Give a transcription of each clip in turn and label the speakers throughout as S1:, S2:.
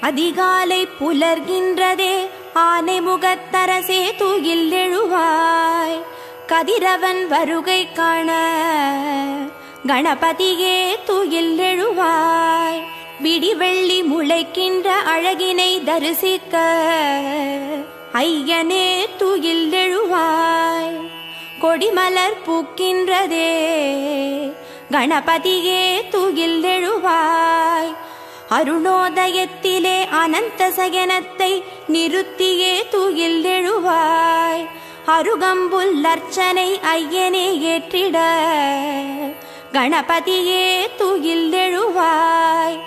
S1: அதிகாலை புலர்கின்றதே ஆனை முகத்தரசே தூயில் எழுவாய். கதிரவன் வருகை காண கணபதியே தூயில் எழுவாய். விடிவெள்ளி முளைக்கின்ற அழகினை தரிசிக்க ஐயனே தூயில் எழுவாய். கொடிமலர் பூக்கின்றதே கணபதியே தூயில் எழுவாய். அருணோதயத்திலே அனந்த சயனத்தை நிறுத்தியே தூயில் எழுவாய். அருகம்புல் அர்ச்சனை ஐயனே ஏற்றிட. கணபதியே தூயில் எழுவாய்.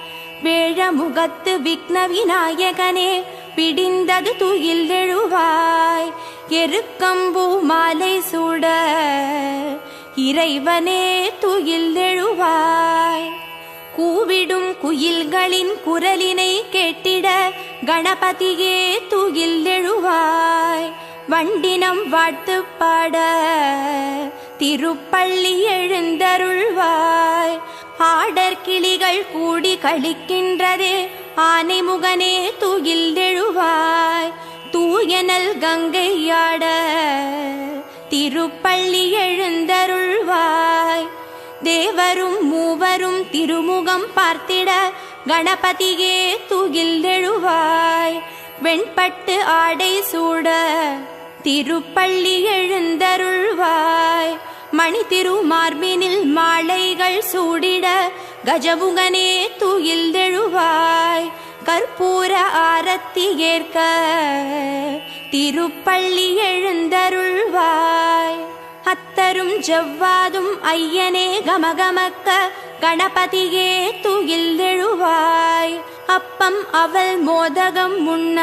S1: வேழமுகத்து விக்ன விநாயகனே பிடிந்தது துயில் எழுவாய். எருக்கம்பூ மாலை சூட. இறைவனே துயில் எழுவாய் கூவிடும் குயில்களின் குரலினை கேட்டிட கணபதியே துயில் எழுவாய் வண்டினம் வாழ்த்து பாட திருப்பள்ளி எழுந்தருள்வாய். ஆடர் கிளிகள் கூடி கழிக்கின்றதே ஆனைமுகனே துயில் எழுவாய் தூயனல் கங்கையாட திருப்பள்ளி எழுந்தருள்வாய். தேவரும் மூவரும் திருமுகம் பார்த்திட கணபதியே துகில்தெழுவாய். வெண்பட்டு ஆடை சூட திருப்பள்ளி எழுந்தருள்வாய். மணி திருமார்பினில் மாலைகள் சூடிட கஜமுகனே துயில் எழுவாய் கற்பூர ஆரத்தி ஏற்க திருப்பள்ளி எழுந்தருள்வாய். அத்தரும் ஜவ்வாதும் ஐயனே கமகமக்க கணபதியே துயில் எழுவாய் அப்பம் அவள் மோதகம் முன்ன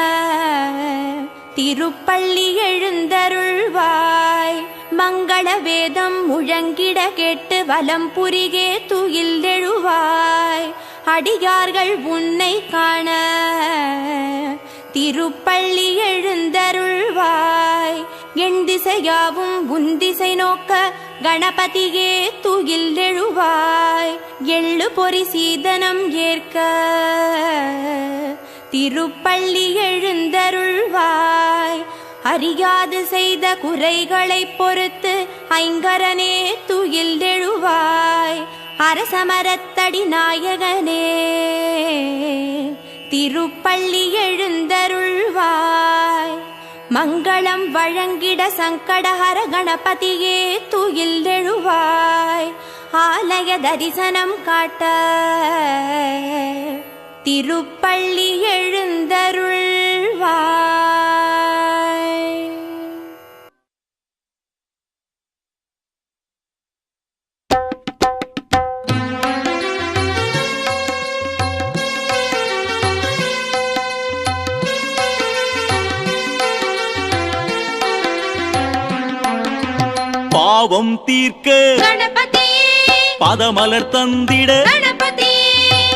S1: திருப்பள்ளி எழுந்தருள்வாய். மங்கள வேதம் முழங்கிட கேட்டு வலம் புரிகே துயில் எழுவாய் அடியார்கள் உன்னை காண. திருப்பள்ளி எழுந்தருள்வாய். என் திசையாவும் உன் திசை நோக்க கணபதியே துயில் எழுவாய். எள்ளு பொறி சீதனம் ஏற்க. திருப்பள்ளி எழுந்தருள்வாய். அறியாது செய்த குறைகளை பொறுத்து ஐங்கரனே துயில் எழுவாய். அரசமரத்தடி நாயகனே திருப்பள்ளி எழுந்தருள்வாய். மங்களம் வழங்கிட சங்கடஹர கணபதியே துயில் எழுவாய் ஆலய தரிசனம் காட்ட திருப்பள்ளி எழுந்தருள்வாய்.
S2: பாவம் தீர்க்க. பதமலர் தந்திட.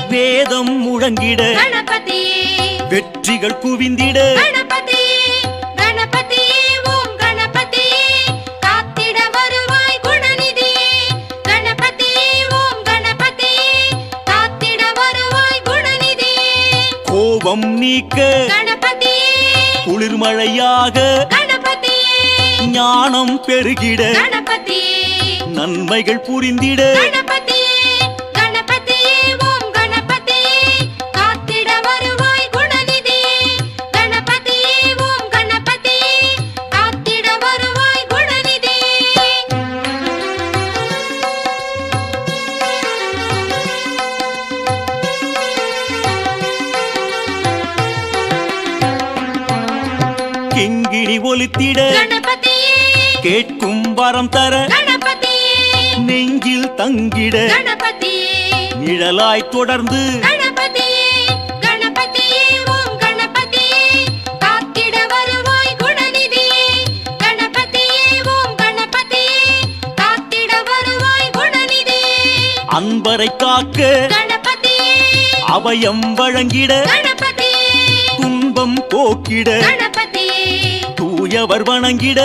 S2: வேதம் முழங்கிட. வெற்றிகள் குவிந்திட. கோபம் நீக்க. குளிர்மழையாக. ஞானம் பெருகிட. நன்மைகள் புரிந்திட. கிங்கிணி ஒலித்திட. கேட்கும் வரம் தர. நெஞ்சில் தங்கிட நிழலாய் தொடர்ந்து அன்பரை காக்க அபயம் வழங்கிட துன்பம் போக்கிட தூயவர் வணங்கிட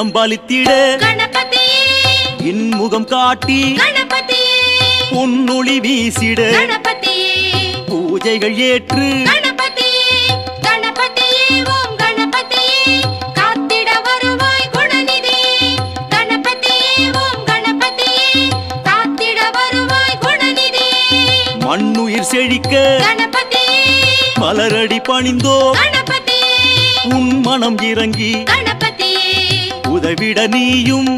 S2: நம்பாலித்திட.
S1: இன்முகம் காட்டி பொன்னொளி வீசிட. பூஜைகள் ஏற்று. மண்ணுயிர் செழிக்க. மலரடி பணிந்தோ உன் மனம் இறங்கி. உதவிட நீயும்.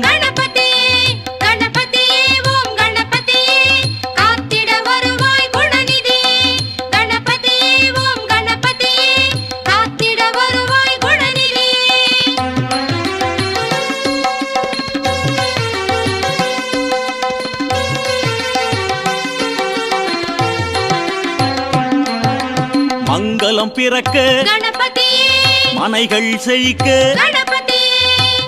S1: மங்களம் பிறக்க மனைகள் செழிக்க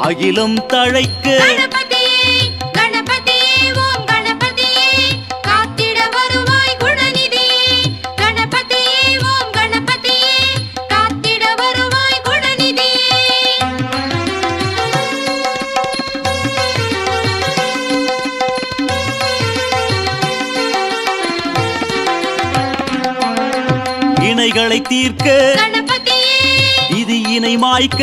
S1: அகிலம் தழைக்க இணைகளை தீர்க்க இது இணை மாய்க்க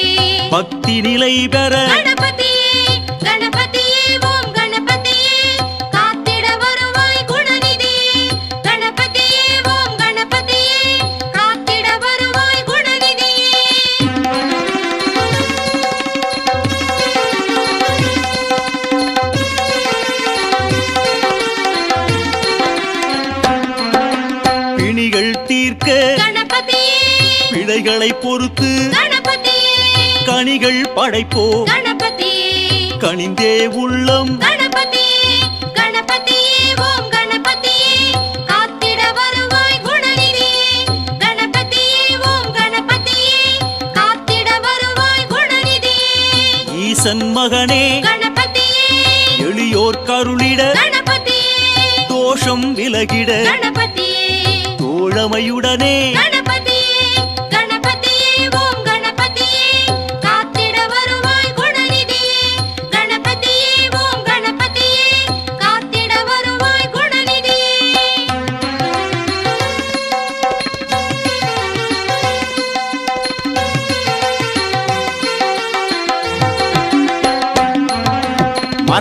S1: பக்தி நிலை பெற இதே உள்ளம். ஈசன் மகனே எளியோர் கருளிட. தோஷம் விலகிட. தோழமையுடனே.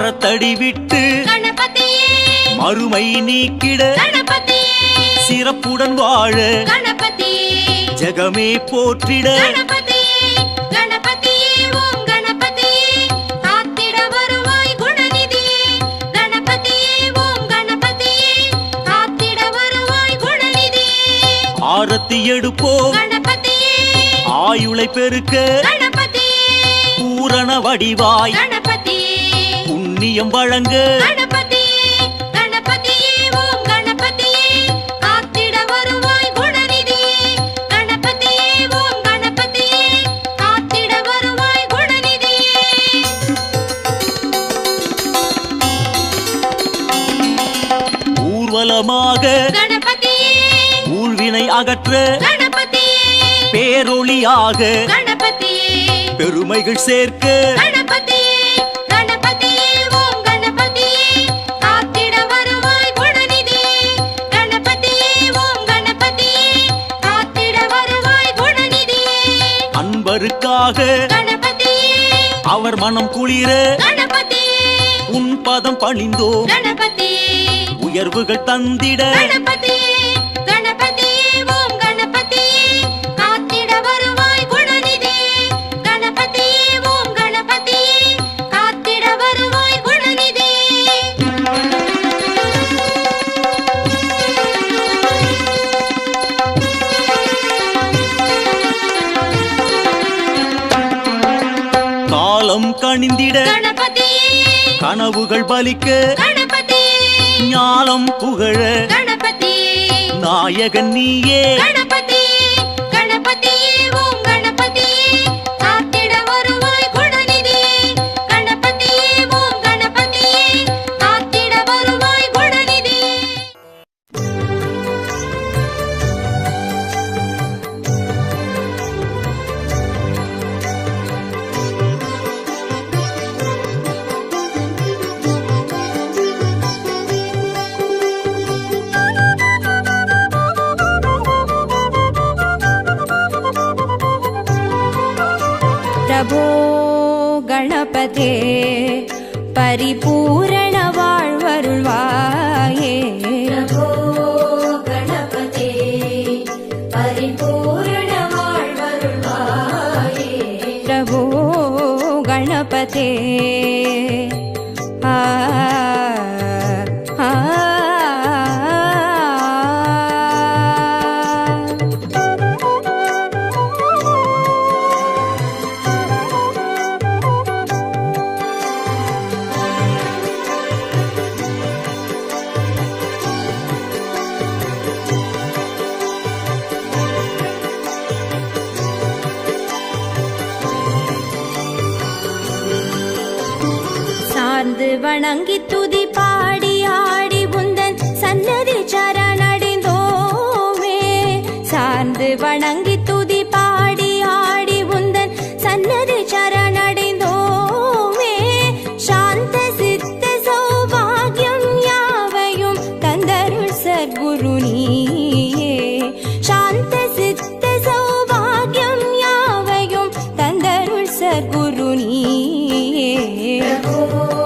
S2: மரத்தடி விட்டு மறுமை நீக்கிட சிறப்புடன் வாழ ஜெகமே போற்றிட ஆரத்தி எடுப்போம். ஆயுளை பெருக்க பூரண வடிவாய் புண்ணியம் வழங்க. ஊர்வலமாக ஊழ்வினை அகற்ற. பேரொளியாக பெருமைகள் சேர்க்க.
S3: கணபதியே
S2: அவர் மனம் குளிர. உன் பதம் பணிந்தோம். உயர்வுகள் தந்திட. கனவுகள் பலிக்க ஞானம் புகழ நாயகன் நீயே.
S3: கணபதியே கணபதியே ஓம்
S1: பிரபோ கணபதே பரிபூரண வாழ்வருள்வாயே. வணங்கி துதி பாடி ஆடி உந்தன் சன்னதி சரணடைந்தோமே. சார்ந்து வணங்கி துதி பாடி ஆடி உந்தன் சன்னதி சரணடைந்தோமே. சாந்த சித்த சௌபாகியம் யாவையும் தந்தருள் சர்க்குரு நீயே. சாந்த சித்த சௌபாகியம் யாவையும் தந்தருள் சர்க்குரு நீயே. Oh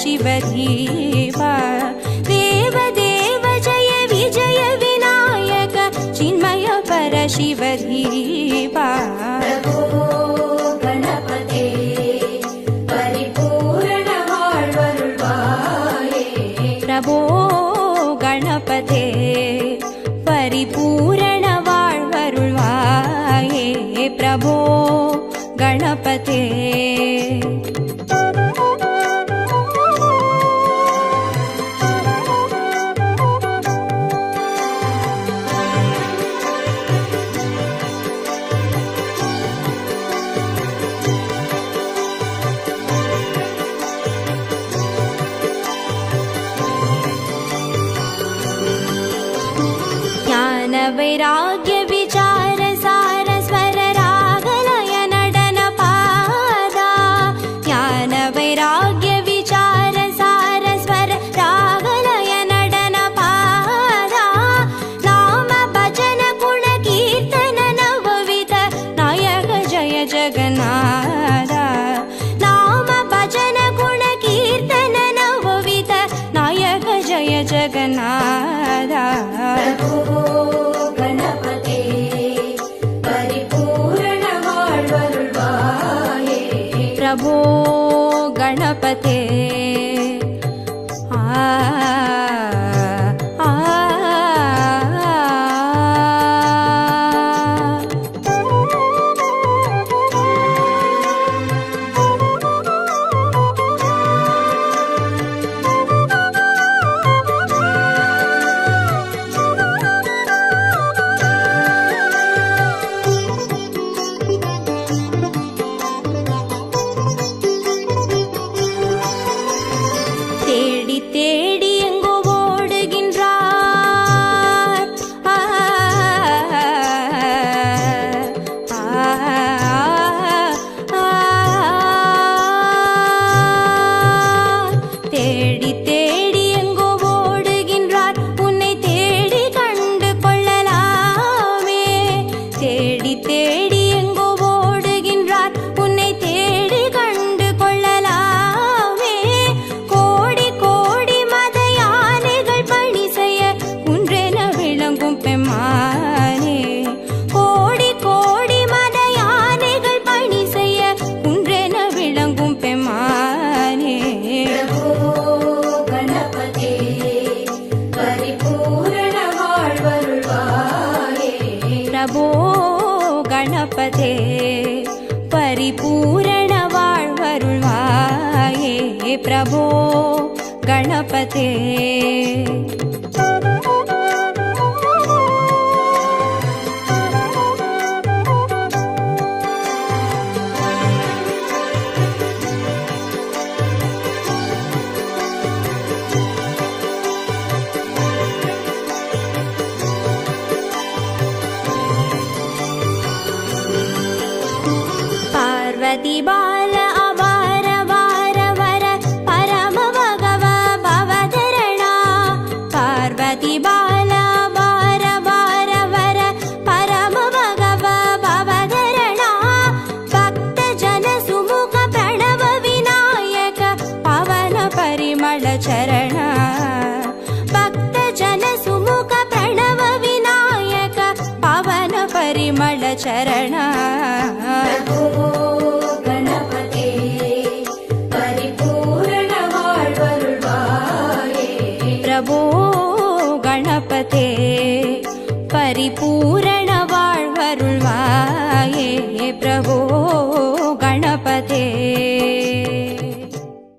S1: शिवधिवा देवदेव जय विजय विनायक चिन्मय परशिवधिवा गणपते परिपूर्णवा प्रभो गणपते
S3: परिपूर्णवारुवा हे
S1: प्रभो गणपते। terminar. गणपते சரணா.